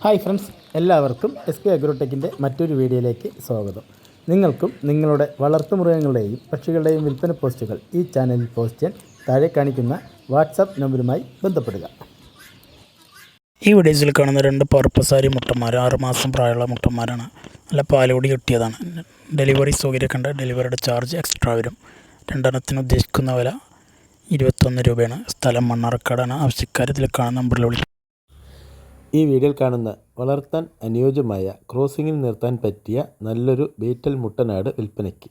Hi friends എല്ലാവർക്കും S K അഗ്രോടെക്കിന്റെ മറ്റൊരു വീഡിയോയിലേക്ക് സ്വാഗതം. നിങ്ങൾക്കും നിങ്ങളുടെ വളർത്തുമൃഗങ്ങളുടെയും പക്ഷികളുടെയും വിൽപ്പന പോസ്റ്റുകൾ ഈ ചാനലിൽ പോസ്റ്റ് ചെയ്യാൻ താഴെ കാണിക്കുന്ന വാട്സാപ്പ് നമ്പറുമായി ബന്ധപ്പെടുക. ഈ വീഡിയോസിൽ കാണുന്ന രണ്ട് പർപ്പസാരി മുട്ടന്മാർ ആറുമാസം പ്രായമുള്ള മുട്ടന്മാരാണ്. നല്ല പാലോടി കിട്ടിയതാണ്. ഡെലിവറി സൗകര്യമൊക്കെ ഉണ്ട്. ഡെലിവറിയുടെ ചാർജ് എക്സ്ട്രാ വരും. രണ്ടെണ്ണത്തിന് ഉദ്ദേശിക്കുന്ന വില ഇരുപത്തൊന്ന് രൂപയാണ്. സ്ഥലം മണ്ണാർക്കാടാണ്. ആവശ്യക്കാർ ഇതിൽ കാണുന്ന നമ്പറിൽ വിളിക്കും. ഈ വീഡിയോയിൽ കാണുന്ന വളർത്താൻ അനുയോജ്യമായ ക്രോസിങ്ങിൽ നിർത്താൻ പറ്റിയ നല്ലൊരു ബീറ്റൽ മുട്ടനാട് വിൽപ്പനയ്ക്ക്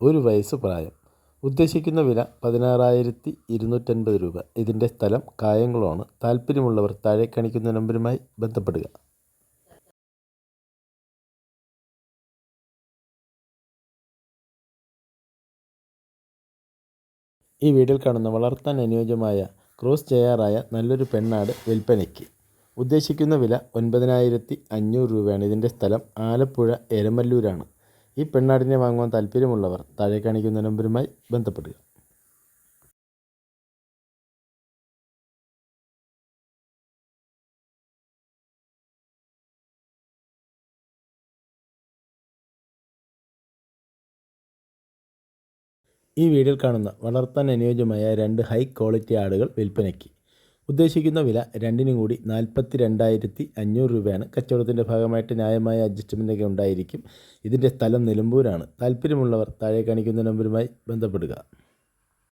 ഒരു വയസ്സ് പ്രായം. ഉദ്ദേശിക്കുന്ന വില പതിനാറായിരത്തി ഇരുന്നൂറ്റൻപത് രൂപ. ഇതിന്റെ സ്ഥലം കായംകുളമാണ്. താല്പര്യമുള്ളവർ താഴെ കാണിക്കുന്ന നമ്പരുമായി ബന്ധപ്പെടുക. ഈ വീഡിയോയിൽ കാണുന്ന വളർത്താൻ അനുയോജ്യമായ ക്രോസ് ചെയ്യാറായ നല്ലൊരു പെണ്ണാട് വിൽപ്പനയ്ക്ക് ഉദ്ദേശിക്കുന്ന വില ഒൻപതിനായിരത്തി അഞ്ഞൂറ് രൂപയാണ്. ഇതിന്റെ സ്ഥലം ആലപ്പുഴ എരമല്ലൂരാണ്. ഈ പെണ്ണാടിനെ വാങ്ങുവാൻ താല്പര്യമുള്ളവർ താഴെ കാണിക്കുന്ന നമ്പരുമായി ബന്ധപ്പെടുക. ഈ വീഡിയോയിൽ കാണുന്ന വളർത്താൻ അനുയോജ്യമായ രണ്ട് ഹൈ ക്വാളിറ്റി ആടുകൾ വിൽപ്പനയ്ക്ക്. ഉദ്ദേശിക്കുന്ന വില രണ്ടിനും കൂടി നാൽപ്പത്തി രണ്ടായിരത്തി അഞ്ഞൂറ് രൂപയാണ്. കച്ചവടത്തിന്റെ ഭാഗമായിട്ട് ന്യായമായ അഡ്ജസ്റ്റ്മെന്റൊക്കെ ഉണ്ടായിരിക്കും. ഇതിന്റെ സ്ഥലം നിലമ്പൂരാണ്. താല്പര്യമുള്ളവർ താഴെ കാണിക്കുന്ന നമ്പറുമായി ബന്ധപ്പെടുക.